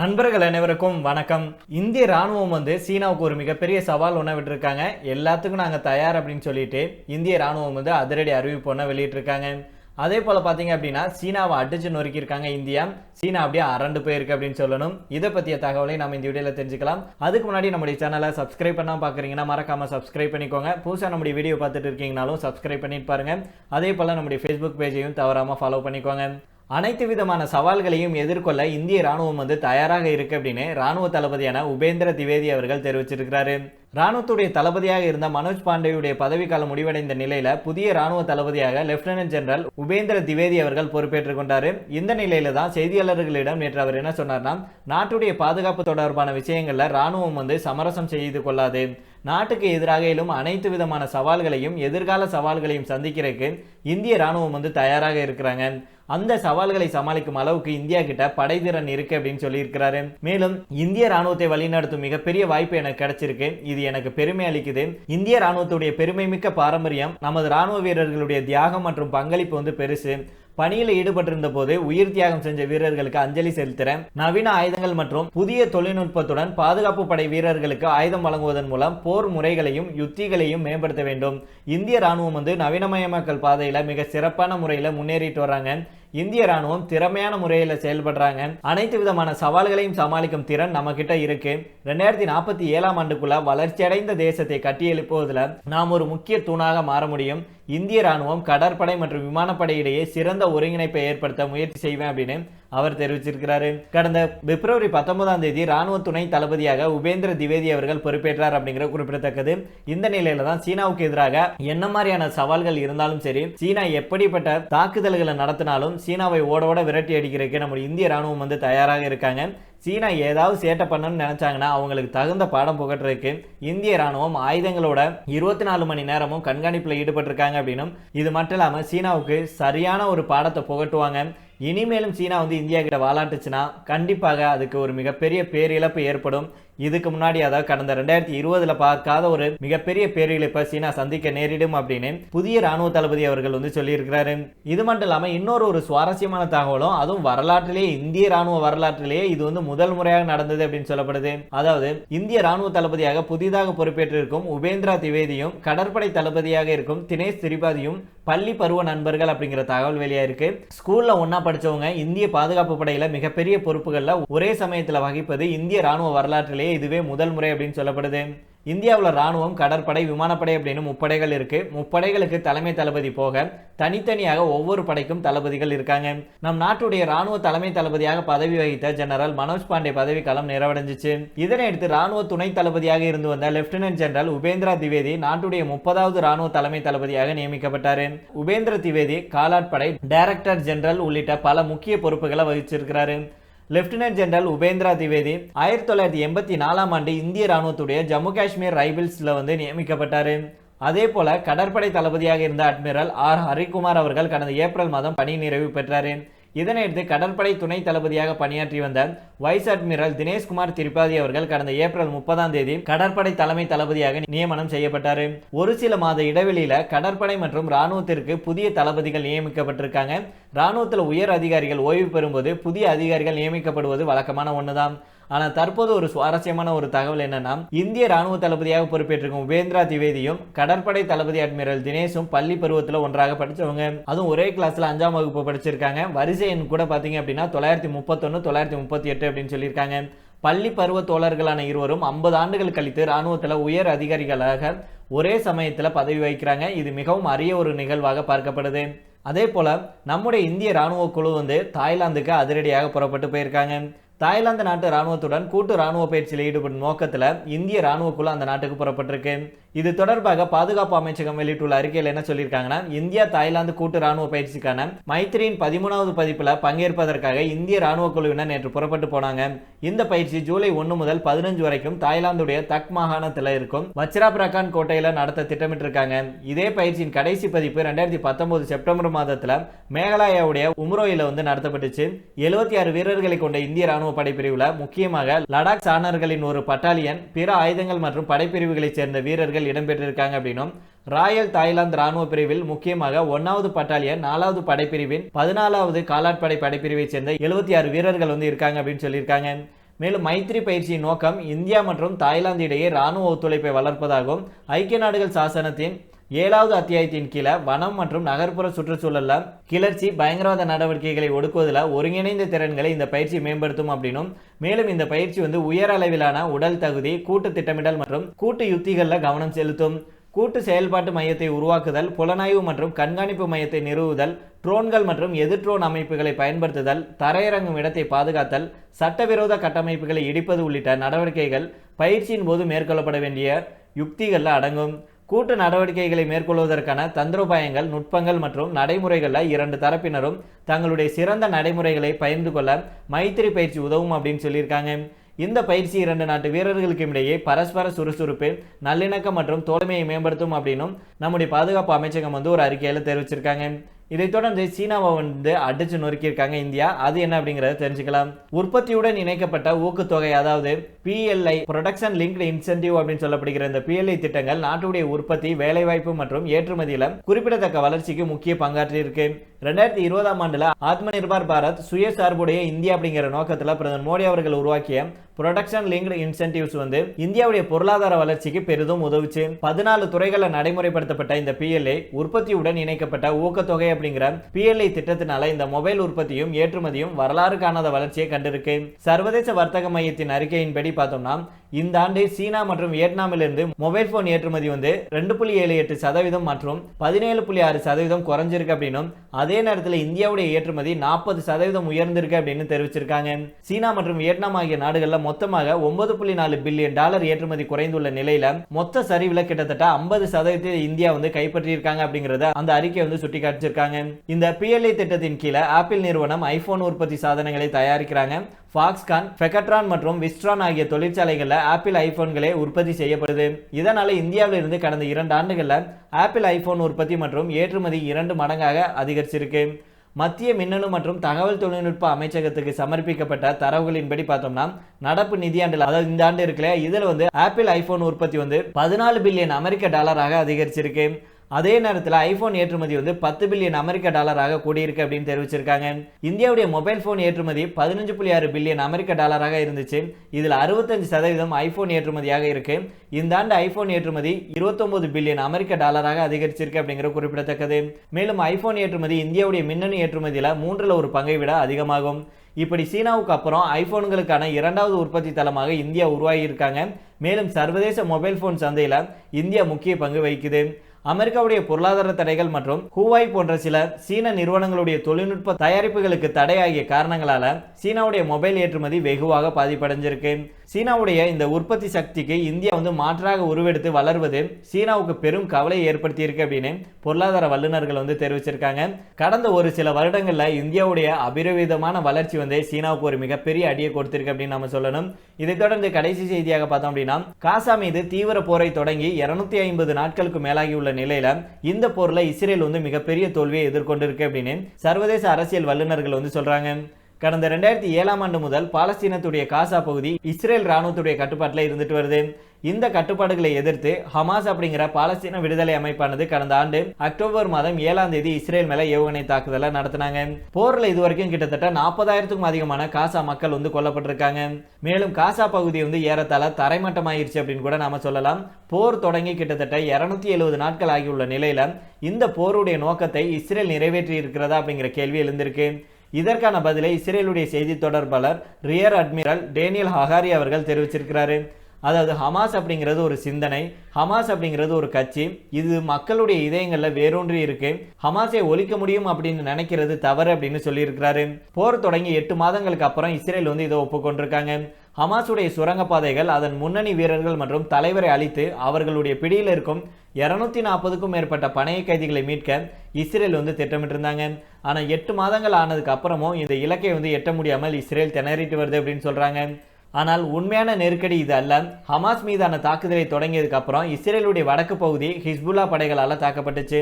நண்பர்கள் அனைவருக்கும் வணக்கம். இந்திய ராணுவம் வந்து சீனாவுக்கு ஒரு மிகப்பெரிய சவால் ஒன்று விட்டுருக்காங்க. எல்லாத்துக்கும் நாங்கள் தயார் அப்படின்னு சொல்லிட்டு இந்திய ராணுவம் வந்து அதிரடி அறிவிப்பு ஒன்று வெளியிட்டிருக்காங்க. அதே போல் பார்த்தீங்க அப்படின்னா சீனாவை அடிச்சு நொறுக்கியிருக்காங்க இந்தியா. சீனா அப்படியே அரண்டு போயிருக்கு அப்படின்னு சொல்லணும். இதை பற்றிய தகவலை நம்ம இந்த வீடியோவில் தெரிஞ்சுக்கலாம். அதுக்கு முன்னாடி நம்முடைய சேனலை சப்ஸ்கிரைப் பண்ணால் பார்க்குறீங்கன்னா மறக்காமல் சப்ஸ்கிரைப் பண்ணிக்கோங்க. புதுசாக நம்முடைய வீடியோ பார்த்துட்டு இருக்கீங்கனாலும் சப்ஸ்கிரைப் பண்ணிட்டு பாருங்க. அதே போல் நம்முடைய ஃபேஸ்புக் பேஜையும் தவறாமல் ஃபாலோ பண்ணிக்கோங்க. அனைத்து விதமான சவால்களையும் எதிர்கொள்ள இந்திய ராணுவம் வந்து தயாராக இருக்கு அப்படின்னு ராணுவ தளபதியான உபேந்திர திவேதி அவர்கள் தெரிவிச்சிருக்கிறாரு. ராணுவத்துடைய தளபதியாக இருந்த மனோஜ் பாண்டேயுடைய பதவிக்காலம் முடிவடைந்த நிலையில புதிய ராணுவ தளபதியாக லெப்டினன்ட் ஜெனரல் உபேந்திர திவேதி அவர்கள் பொறுப்பேற்றுக் கொண்டாரு. இந்த நிலையில தான் செய்தியாளர்களிடம் நேற்று அவர் என்ன சொன்னார்னா நாட்டுடைய பாதுகாப்பு தொடர்பான விஷயங்கள்ல ராணுவம் வந்து சமரசம் செய்து கொள்ளாது. நாட்டுக்கு எதிராக எழும் அனைத்து விதமான சவால்களையும் எதிர்கால சவால்களையும் சந்திக்கிறதுக்கு இந்திய ராணுவம் வந்து தயாராக இருக்கிறாங்க. அந்த சவால்களை சமாளிக்கும் அளவுக்கு இந்தியா கிட்ட படைதிறன் இருக்கு அப்படின்னு சொல்லியிருக்கிறாரு. மேலும் இந்திய ராணுவத்தை வழிநடத்தும் மிகப்பெரிய வாய்ப்பு எனக்கு கிடைச்சிருக்கு. இது எனக்கு பெருமை அளிக்குது. இந்திய ராணுவத்துடைய பெருமை மிக்க பாரம்பரியம் நமது ராணுவ வீரர்களுடைய தியாகம் மற்றும் பங்களிப்பு வந்து பெருசு. பணியில் ஈடுபட்டிருந்த போது உயிர் தியாகம் செஞ்ச வீரர்களுக்கு அஞ்சலி செலுத்துகிறேன் நவீன ஆயுதங்கள் மற்றும் புதிய தொழில்நுட்பத்துடன் பாதுகாப்பு படை வீரர்களுக்கு ஆயுதம் வழங்குவதன் மூலம் போர் முறைகளையும் யுத்திகளையும் மேம்படுத்த வேண்டும். இந்திய ராணுவம் வந்து நவீனமயமாக்கல் பாதையில் மிக சிறப்பான முறையில் முன்னேறிட்டு வர்றாங்க. இந்திய ராணுவம் திறமையான முறையில் செயல்படுறாங்க. அனைத்து விதமான சவால்களையும் சமாளிக்கும் திறன் நம்ம கிட்ட இருக்கு. ரெண்டாயிரத்தி நாற்பத்தி ஏழாம் ஆண்டுக்குள்ள வளர்ச்சியடைந்த தேசத்தை கட்டியெழுப்புவதில் நாம் ஒரு முக்கிய தூணாக மாற முடியும். இந்திய ராணுவம் கடற்படை மற்றும் விமானப்படை இடையே சிறந்த ஒருங்கிணைப்பை ஏற்படுத்த முயற்சி செய்வேன் அப்படின்னு அவர் தெரிவிச்சிருக்கிறாரு. கடந்த பிப்ரவரி பத்தொன்பதாம் தேதி ராணுவ துணை தளபதியாக உபேந்திர திவேதி அவர்கள் பொறுப்பேற்றார் அப்படிங்கிற குறிப்பிடத்தக்கது. இந்த நிலையில தான் சீனாவுக்கு எதிராக என்ன மாதிரியான சவால்கள் இருந்தாலும் சரி சீனா எப்படிப்பட்ட தாக்குதல்களை நடத்தினாலும் சீனாவை ஓட ஓட விரட்டி அடிக்கிறதுக்கு நம்ம இந்திய ராணுவம் வந்து தயாராக இருக்காங்க. சீனா ஏதாவது சேட்டை பண்ணணும்னு நினைச்சாங்கன்னா அவங்களுக்கு தகுந்த பாடம் புகட்டுறதுக்கு இந்திய ராணுவம் ஆயுதங்களோட இருபத்தி நாலு மணி நேரமும் கண்காணிப்பில் ஈடுபட்டிருக்காங்க அப்படின்னும். இது மட்டும் இல்லாமல் சீனாவுக்கு சரியான ஒரு பாடத்தை புகட்டுவாங்க. இனிமேலும் சீனா வந்து இந்தியா கிட்ட வாலாட்டுச்சுன்னா கண்டிப்பாக அதுக்கு ஒரு மிகப்பெரிய பேரிழப்பு ஏற்படும். இதுக்கு முன்னாடி அதாவது கடந்த ரெண்டாயிரத்தி இருபதுல பார்க்காத ஒரு மிகப்பெரிய பேரிழப்பை சீனா சந்திக்க நேரிடும் அப்படின்னு புதிய ராணுவ தளபதி அவர்கள் வந்து சொல்லியிருக்கிறாரு. இது மட்டும் இல்லாமல் இன்னொரு ஒரு சுவாரஸ்யமான தகவலும் அதுவும் வரலாற்றிலேயே இந்திய ராணுவ வரலாற்றிலேயே இது வந்து முதல் முறையாக நடந்தது அப்படின்னு சொல்லப்படுது. அதாவது இந்திய ராணுவ தளபதியாக புதிதாக பொறுப்பேற்றிருக்கும் உபேந்திரா திவேதியும் கடற்படை தளபதியாக இருக்கும் தினேஷ் திரிபாதியும் பள்ளி பருவ நண்பர்கள் அப்படிங்கிற தகவல் வெளியாயிருக்கு. ஸ்கூல்ல ஒன்னா படிச்சவங்க இந்திய பாதுகாப்பு படையில மிகப்பெரிய பொறுப்புகள்ல ஒரே சமயத்துல வகிப்பது இந்திய ராணுவ வரலாற்றிலேயே இதுவே முதல் முறை அப்படின்னு சொல்லப்படுது. இந்தியாவில் ராணுவம் கடற்படை விமானப்படை அப்படின்னு முப்படைகள் இருக்கு. முப்படைகளுக்கு தலைமை தளபதி போக தனித்தனியாக ஒவ்வொரு படைக்கும் தளபதிகள் இருக்காங்க. நம் நாட்டுடைய ராணுவ தலைமை தளபதியாக பதவி வகித்த ஜெனரல் மனோஜ் பாண்டே பதவி காலம் நிறைவடைஞ்சிச்சு. இதனையடுத்து ராணுவ துணை தளபதியாக இருந்து வந்த லெப்டினன்ட் ஜெனரல் உபேந்திரா திவேதி நாட்டுடைய முப்பதாவது ராணுவ தலைமை தளபதியாக நியமிக்கப்பட்டார். உபேந்திர திவேதி காலாட்படை டைரக்டர் ஜெனரல் உள்ளிட்ட பல முக்கிய பொறுப்புகளை வகிச்சிருக்கிறாரு. லெப்டினன்ட் ஜெனரல் உபேந்திரா திவேதி ஆயிரத்தி தொள்ளாயிரத்தி எண்பத்தி நாலாம் ஆண்டு இந்திய ராணுவத்துடைய ஜம்மு காஷ்மீர் ரைபிள்ஸில் வந்து நியமிக்கப்பட்டார். அதே போல கடற்படை தளபதியாக இருந்த அட்மிரல் ஆர். ஹரிகுமார் அவர்கள் கடந்த ஏப்ரல் மாதம் பணி நிறைவு பெற்றார். இதனையடுத்து கடற்படை துணை தளபதியாக பணியாற்றி வந்த வைஸ் அட்மிரல் தினேஷ்குமார் திரிபாதி அவர்கள் கடந்த ஏப்ரல் முப்பதாம் தேதி கடற்படை தலைமை தளபதியாக நியமனம் செய்யப்பட்டார். ஒரு சில மாத இடைவெளியில கடற்படை மற்றும் ராணுவத்திற்கு புதிய தளபதிகள் நியமிக்கப்பட்டிருக்காங்க. ராணுவத்தில் உயர் அதிகாரிகள் ஓய்வு பெறும்போது புதிய அதிகாரிகள் நியமிக்கப்படுவது வழக்கமான ஒன்றுதான் ஆனால் தற்போது ஒரு சுவாரஸ்யமான ஒரு தகவல் என்னன்னா இந்திய ராணுவ தளபதியாக பொறுப்பேற்றிருக்கும் உபேந்திரா திவேதியும் கடற்படை தளபதி அட்மிரல் தினேஷும் பள்ளி பருவத்தில் ஒன்றாக படித்தவங்க அதுவும் ஒரே கிளாஸில் அஞ்சாம் வகுப்பு படிச்சிருக்காங்க. வரிசை எண் கூட பார்த்தீங்க அப்படின்னா தொள்ளாயிரத்தி முப்பத்தொன்னு தொள்ளாயிரத்தி முப்பத்தி எட்டு அப்படின்னு சொல்லியிருக்காங்க. பள்ளி பருவ தோழர்களான இருவரும் ஐம்பது ஆண்டுகள் கழித்து ராணுவத்தில் உயர் அதிகாரிகளாக ஒரே சமயத்தில் பதவி வகிக்கிறாங்க. இது மிகவும் அரிய ஒரு நிகழ்வாக பார்க்கப்படுது. அதே போல நம்முடைய இந்திய ராணுவ குழு வந்து தாய்லாந்துக்கு அதிரடியாக புறப்பட்டு போயிருக்காங்க. தாய்லாந்து நாட்டு ராணுவத்துடன் கூட்டு ராணுவ பயிற்சியில் ஈடுபடும் நோக்கத்தில் இந்திய ராணுவ குழு அந்த நாட்டுக்கு புறப்பட்டிருக்கு. இது தொடர்பாக பாதுகாப்பு அமைச்சகம் வெளியிட்டுள்ள அறிக்கையில் என்ன சொல்லியிருக்காங்கன்னா இந்தியா தாய்லாந்து கூட்டு ராணுவ பயிற்சிக்கான மைத்திரியின் பதிமூணாவது பதிப்பில் பங்கேற்பதற்காக இந்திய ராணுவ குழுவினர் நேற்று புறப்பட்டு போனாங்க. இந்த பயிற்சி ஜூலை ஒன்று முதல் பதினஞ்சு வரைக்கும் தாய்லாந்துடைய தக் மாகாணத்தில் இருக்கும். வச்சிராபிரகான் கோட்டையில் நடத்த திட்டமிட்டிருக்காங்க. இதே பயிற்சியின் கடைசி பதிப்பு ரெண்டாயிரத்தி பத்தொன்பது செப்டம்பர் மாதத்தில் மேகாலயாவுடைய உம்ரோயில் வந்து நடத்தப்பட்டுச்சு. எழுபத்தி ஆறு வீரர்களை கொண்ட இந்திய ராணுவ படைப்பிரிவில் முக்கியமாக லடாக் சாணர்களின் ஒரு பட்டாலியன் பிற ஆயுதங்கள் மற்றும் படைப்பிரிவுகளைச் சேர்ந்த வீரர்கள் இடம்பெற்றிருக்காங்க அப்படின்னும் ராயல் தாய்லாந்து ராணுவ பிரிவில் முக்கியமாக ஒன்னாவது பட்டாலியன் நாலாவது படைப்பிரிவின் பதினாலாவது காலாட்படை படைப்பிரிவை சேர்ந்த எழுபத்தி ஆறு வீரர்கள் வந்து இருக்காங்க அப்படின்னு சொல்லியிருக்காங்க. மேலும் மைத்ரி பயிற்சியின் நோக்கம் இந்தியா மற்றும் தாய்லாந்து இடையே ராணுவ ஒத்துழைப்பை வளர்ப்பதாகவும் ஐக்கிய நாடுகள் சாசனத்தின் ஏழாவது அத்தியாயத்தின் கீழே வனம் மற்றும் நகர்ப்புற சுற்றுச்சூழலில் கிளர்ச்சி பயங்கரவாத நடவடிக்கைகளை ஒடுக்குவதில் ஒருங்கிணைந்த திறன்களை இந்த பயிற்சி மேம்படுத்தும் அப்படின்னும் மேலும் இந்த பயிற்சி வந்து உயர் அளவிலான உடல் தகுதி கூட்டு திட்டமிடல் மற்றும் கூட்டு யுத்திகளில் கவனம் செலுத்தும் கூட்டு செயல்பாட்டு மையத்தை உருவாக்குதல் புலனாய்வு மற்றும் கண்காணிப்பு மையத்தை நிறுவுதல் ட்ரோன்கள் மற்றும் எதிர் ட்ரோன் அமைப்புகளை பயன்படுத்துதல் தரையிறங்கும் இடத்தை பாதுகாத்தல் சட்டவிரோத கட்டமைப்புகளை இடிப்பது உள்ளிட்ட நடவடிக்கைகள் பயிற்சியின் போது மேற்கொள்ளப்பட வேண்டிய யுக்திகளில் அடங்கும். கூட்டு நடவடிக்கைகளை மேற்கொள்வதற்கான தந்திரோபாயங்கள் நுட்பங்கள் மற்றும் நடைமுறைகளில் இரண்டு தரப்பினரும் தங்களுடைய சிறந்த நடைமுறைகளை பகிர்ந்து கொள்ள மைத்திரி பயிற்சி உதவும் அப்படின்னு சொல்லியிருக்காங்க. இந்த பயிற்சி இரண்டு நாட்டு வீரர்களுக்கும் இடையே பரஸ்பர சுறுசுறுப்பு நல்லிணக்கம் மற்றும் தோழமையை மேம்படுத்தும் அப்படின்னும் நம்முடைய பாதுகாப்பு அமைச்சகம் வந்து ஒரு அறிக்கையில் தெரிவிச்சிருக்காங்க. இதைத் தொடர்ந்து சீனாவை வந்து அடிச்சு நொறுக்கியிருக்காங்க இந்தியா. அது என்ன அப்படிங்கறத தெரிஞ்சுக்கலாம். உற்பத்தியுடன் இணைக்கப்பட்ட ஊக்கத்தொகை அதாவது பிஎல்ஐ ப்ரொடக்ஷன் லிங்க்டு இன்சென்டிவ் அப்படின்னு சொல்லப்படுகிற இந்த பிஎல்ஐ திட்டங்கள் நாட்டுடைய உற்பத்தி வேலைவாய்ப்பு மற்றும் ஏற்றுமதியில குறிப்பிடத்தக்க வளர்ச்சிக்கு முக்கிய பங்காற்றி இருக்கு ரெண்டாயிரத்தி இருபதாம் ஆண்டுல ஆத்ம நிர்பார் பாரத் சுயசார்புடைய இந்தியா அப்படிங்கிற நோக்கத்துல பிரதமர் மோடி அவர்கள் உருவாக்கிய ப்ரொடக்ஷன் லிங்க்டு இன்சென்டிவ்ஸ் வந்து இந்தியாவுடைய பொருளாதார வளர்ச்சிக்கு பெரிதும் உதவுச்சு. பதினாலு துறைகளில் நடைமுறைப்படுத்தப்பட்ட இந்த பிஎல்ஐ உற்பத்தியுடன் இணைக்கப்பட்ட ஊக்கத்தொகை அப்படிங்கிற பிஎல்ஐ திட்டத்தினால இந்த மொபைல் உற்பத்தியும் ஏற்றுமதியும் வரலாறு காணாத வளர்ச்சியை கண்டிருக்கு. சர்வதேச வர்த்தக மையத்தின் அறிக்கையின்படி பார்த்தோம்னா இந்த ஆண்டு சீனா மற்றும் வியட்நாமிலிருந்து மொபைல் போன் ஏற்றுமதி வந்து ரெண்டு புள்ளி ஏழு எட்டு சதவீதம் மற்றும் பதினேழு புள்ளி ஆறு சதவீதம் குறைஞ்சிருக்கு அப்படின்னும் அதே நேரத்தில் இந்தியாவுடைய ஏற்றுமதி நாற்பது சதவீதம் உயர்ந்திருக்கு அப்படின்னு தெரிவிச்சிருக்காங்க. சீனா மற்றும் வியட்நாம் ஆகிய நாடுகளில் மொத்தமாக ஒன்பது புள்ளி நாலு பில்லியன் டாலர் ஏற்றுமதி குறைந்துள்ள நிலையில மொத்த சரிவில் கிட்டத்தட்ட ஐம்பது சதவீதத்தை இந்தியா வந்து கைப்பற்றியிருக்காங்க அப்படிங்கறத அந்த அறிக்கை வந்து சுட்டி காட்டிச்சிருக்காங்க இந்த பிஎல்ஐ திட்டத்தின் கீழே ஆப்பிள் நிறுவனம் ஐபோன் உற்பத்தி சாதனங்களை தயாரிக்கிறாங்க. ஃபாக்ஸ்கான் ஃபெகட்ரான் மற்றும் விஸ்ட்ரான் ஆகிய தொழிற்சாலைகளில் ஆப்பிள் ஐபோன்களே உற்பத்தி செய்யப்படுது. இதனால் இந்தியாவில் இருந்து கடந்த இரண்டு ஆண்டுகளில் ஆப்பிள் ஐபோன் உற்பத்தி மற்றும் ஏற்றுமதி இரண்டு மடங்காக அதிகரிச்சிருக்கு. மத்திய மின்னணு மற்றும் தகவல் தொழில்நுட்ப அமைச்சகத்துக்கு சமர்ப்பிக்கப்பட்ட தரவுகளின்படி பார்த்தோம்னா நடப்பு நிதியாண்டில் அதாவது இந்த ஆண்டு இருக்குல்ல இதில் வந்து ஆப்பிள் ஐபோன் உற்பத்தி வந்து பதினாலு பில்லியன் அமெரிக்க டாலராக அதிகரிச்சிருக்கு. அதே நேரத்தில் ஐபோன் ஏற்றுமதி வந்து பத்து பில்லியன் அமெரிக்க டாலராக கூடியிருக்கு அப்படின்னு தெரிவிச்சிருக்காங்க. இந்தியாவுடைய மொபைல் ஃபோன் ஏற்றுமதி பதினஞ்சு புள்ளி ஆறு பில்லியன் அமெரிக்க டாலராக இருந்துச்சு. இதில் அறுபத்தஞ்சு சதவீதம் ஐபோன் ஏற்றுமதியாக இருக்கு. இந்த ஆண்டு ஐபோன் ஏற்றுமதி இருபத்தொன்பது பில்லியன் அமெரிக்க டாலராக அதிகரிச்சிருக்கு அப்படிங்கிற குறிப்பிடத்தக்கது. மேலும் ஐபோன் ஏற்றுமதி இந்தியாவுடைய மின்னணு ஏற்றுமதியில் மூன்றில் ஒரு பங்கை விட அதிகமாகும். இப்படி சீனாவுக்கு அப்புறம் ஐபோன்களுக்கான இரண்டாவது உற்பத்தி தளமாக இந்தியா உருவாகியிருக்காங்க. மேலும் சர்வதேச மொபைல் ஃபோன் சந்தையில் இந்தியா முக்கிய பங்கு வகிக்குது. அமெரிக்காவுடைய பொருளாதார தடைகள் மற்றும் ஹூவாய் போன்ற சில சீன நிறுவனங்களுடைய தொழில்நுட்ப தயாரிப்புகளுக்கு தடையாகிய காரணங்களால சீனாவுடைய மொபைல் ஏற்றுமதி வெகுவாக பாதிப்படைஞ்சிருக்கு. சீனாவுடைய இந்த உற்பத்தி சக்திக்கு இந்தியா வந்து மாற்றாக உருவெடுத்து வளர்வது சீனாவுக்கு பெரும் கவலையை ஏற்படுத்தியிருக்கு அப்படின்னு பொருளாதார வல்லுநர்கள் வந்து தெரிவிச்சிருக்காங்க. கடந்த ஒரு சில வருடங்களில் இந்தியாவுடைய அபிரவிதமான வளர்ச்சி வந்து சீனாவுக்கு ஒரு மிகப்பெரிய அடியை கொடுத்திருக்கு அப்படின்னு நம்ம சொல்லணும். இதைத் தொடர்ந்து கடைசி செய்தியாக பார்த்தோம் அப்படின்னா காசா மீது தீவிர போரை தொடங்கி இருநூத்தி ஐம்பது நாட்களுக்கு மேலாகி உள்ள நிலையில இந்த போர்ல இஸ்ரேல் வந்து மிகப்பெரிய தோல்வியை எதிர்கொண்டிருக்கு அப்படின்னு சர்வதேச அரசியல் வல்லுநர்கள் வந்து சொல்றாங்க. கடந்த ரெண்டாயிரத்தி ஏழாம் ஆண்டு முதல் பாலஸ்தீனத்துடைய காசா பகுதி இஸ்ரேல் ராணுவத்துடைய கட்டுப்பாட்டில் இருந்துட்டு வருது. இந்த கட்டுப்பாடுகளை எதிர்த்து ஹமாஸ் அப்படிங்கிற பாலஸ்தீன விடுதலை அமைப்பானது கடந்த ஆண்டு அக்டோபர் மாதம் ஏழாம் தேதி இஸ்ரேல் மேல ஏவுகணை தாக்குதலை நடத்தினாங்க. போர்ல இதுவரைக்கும் கிட்டத்தட்ட நாற்பதாயிரத்துக்கும் அதிகமான காசா மக்கள் வந்து கொல்லப்பட்டிருக்காங்க. மேலும் காசா பகுதி வந்து ஏறத்தாழ தரைமட்டமாயிருச்சு அப்படின்னு கூட நாம சொல்லலாம். போர் தொடங்கி கிட்டத்தட்ட இருநூத்தி எழுபது நாட்கள் ஆகியுள்ள நிலையில இந்த போருடைய நோக்கத்தை இஸ்ரேல் நிறைவேற்றி இருக்கிறதா அப்படிங்கிற கேள்வி எழுந்திருக்கு. இதற்கான பதிலை இஸ்ரேலுடைய செய்தி தொடர்பாளர் ரியர் அட்மிரல் டேனியல் ஹஹாரி அவர்கள் தெரிவிச்சிருக்கிறாரு. அதாவது ஹமாஸ் அப்படிங்கிறது ஒரு சிந்தனை ஹமாஸ் அப்படிங்கிறது ஒரு கட்சி. இது மக்களுடைய இதயங்களில் வேரூன்றி இருக்கு. ஹமாஸை ஒழிக்க முடியும் அப்படின்னு நினைக்கிறது தவறு அப்படின்னு சொல்லியிருக்கிறாரு. போர் தொடங்கி எட்டு மாதங்களுக்கு அப்புறம் இஸ்ரேல் வந்து இதை ஒப்புக்கொண்டிருக்காங்க. ஹமாஸுடைய சுரங்கப்பாதைகள் அதன் முன்னணி வீரர்கள் மற்றும் தலைவரை அழித்து அவர்களுடைய பிடியில் இருக்கும் இருநூத்தி நாற்பதுக்கும் மேற்பட்ட பணைய கைதிகளை மீட்க இஸ்ரேல் வந்து திட்டமிட்டிருந்தாங்க. ஆனால் எட்டு மாதங்கள் ஆனதுக்கு அப்புறமும் இந்த இலக்கை வந்து எட்ட முடியாமல் இஸ்ரேல் திணறிட்டு வருது அப்படின்னு சொல்கிறாங்க ஆனால் உண்மையான நெருக்கடி இது அல்ல. ஹமாஸ் மீதான தாக்குதலை தொடங்கியதுக்கு அப்புறம் இஸ்ரேலுடைய வடக்கு பகுதி ஹிஸ்புல்லா படைகளால் தாக்கப்பட்டுச்சு.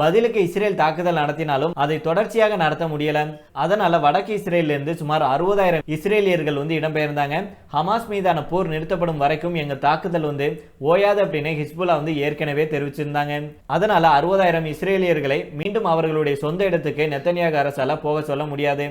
பதிலுக்கு இஸ்ரேல் தாக்குதல் நடத்தினாலும் அதை தொடர்ச்சியாக நடத்த முடியல. அதனால வடக்கு இஸ்ரேலிருந்து சுமார் அறுபதாயிரம் இஸ்ரேலியர்கள் வந்து இடம்பெயர்ந்தாங்க. ஹமாஸ் மீதான போர் நிறுத்தப்படும் வரைக்கும் எங்க தாக்குதல் வந்து ஓயாது அப்படின்னு ஹிஸ்புல்லா வந்து ஏற்கனவே தெரிவிச்சிருந்தாங்க. அதனால அறுபதாயிரம் இஸ்ரேலியர்களை மீண்டும் அவர்களுடைய சொந்த இடத்துக்கு நெத்தனியாக அரசால போக சொல்ல முடியாது.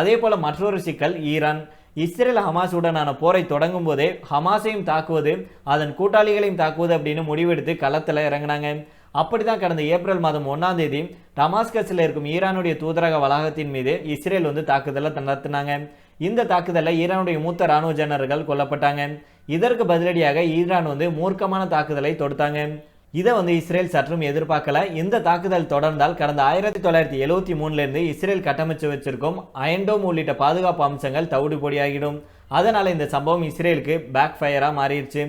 அதே போல மற்றொரு சிக்கல் ஈரான். இஸ்ரேல் ஹமாஸுடனான போரை தொடங்கும் போதே ஹமாஸையும் தாக்குவது அதன் கூட்டாளிகளையும் தாக்குவது அப்படின்னு முடிவெடுத்து களத்தில் இறங்கினாங்க. அப்படிதான் கடந்த ஏப்ரல் மாதம் ஒன்றாம் தேதி டமாஸ்கஸில் இருக்கும் ஈரானுடைய தூதரக வளாகத்தின் மீது இஸ்ரேல் வந்து தாக்குதலை நடத்தினாங்க. இந்த தாக்குதலில் ஈரானுடைய மூத்த ராணுவ ஜெனர்கள் கொல்லப்பட்டாங்க. இதற்கு பதிலடியாக ஈரான் வந்து மூர்க்கமான தாக்குதலை தொடுத்தாங்க. இதை வந்து இஸ்ரேல் சற்றும் எதிர்பார்க்கல. இந்த தாக்குதல் தொடர்ந்தால் கடந்த ஆயிரத்தி தொள்ளாயிரத்தி எழுவத்தி மூணுலேருந்து இஸ்ரேல் கட்டமைச்சு வச்சிருக்கும் அயன்டோம் உள்ளிட்ட பாதுகாப்பு அம்சங்கள் தவிடு பொடியாகிடும். அதனால் இந்த சம்பவம் இஸ்ரேலுக்கு பேக் ஃபயராக மாறிடுச்சு.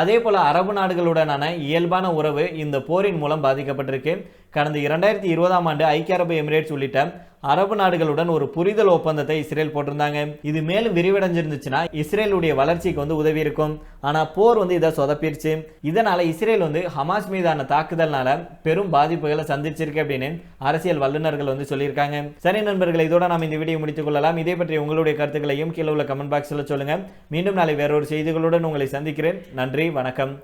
அதே போல அரபு நாடுகளுடனான இயல்பான உறவு இந்த போரின் மூலம் பாதிக்கப்பட்டிருக்கு. கடந்த இரண்டாயிரத்தி இருபதாம் ஆண்டு ஐக்கிய அரபு எமிரேட்ஸ் உள்ளிட்ட அரபு நாடுகளுடன் ஒரு புரிதல் ஒப்பந்தத்தை இஸ்ரேல் போட்டிருந்தாங்க. இது மேலும் விரிவடைஞ்சிருந்துச்சுன்னா இஸ்ரேலுடைய வளர்ச்சிக்கு வந்து உதவி இருக்கும். ஆனா போர் வந்து இதை சொதப்பிருச்சு. இதனால இஸ்ரேல் வந்து ஹமாஸ் மீதான தாக்குதல்னால பெரும் பாதிப்புகளை சந்திச்சிருக்கு அப்படின்னு அரசியல் வல்லுநர்கள் வந்து சொல்லியிருக்காங்க. சரி நண்பர்களை இதோட நாம் இந்த வீடியோ முடித்துக் கொள்ளலாம். இதே பற்றி உங்களுடைய கருத்துக்களையும் கீழே உள்ள கமெண்ட் பாக்ஸில் சொல்லுங்க. மீண்டும் நாளை வேறொரு செய்திகளுடன் உங்களை சந்திக்கிறேன். நன்றி வணக்கம்.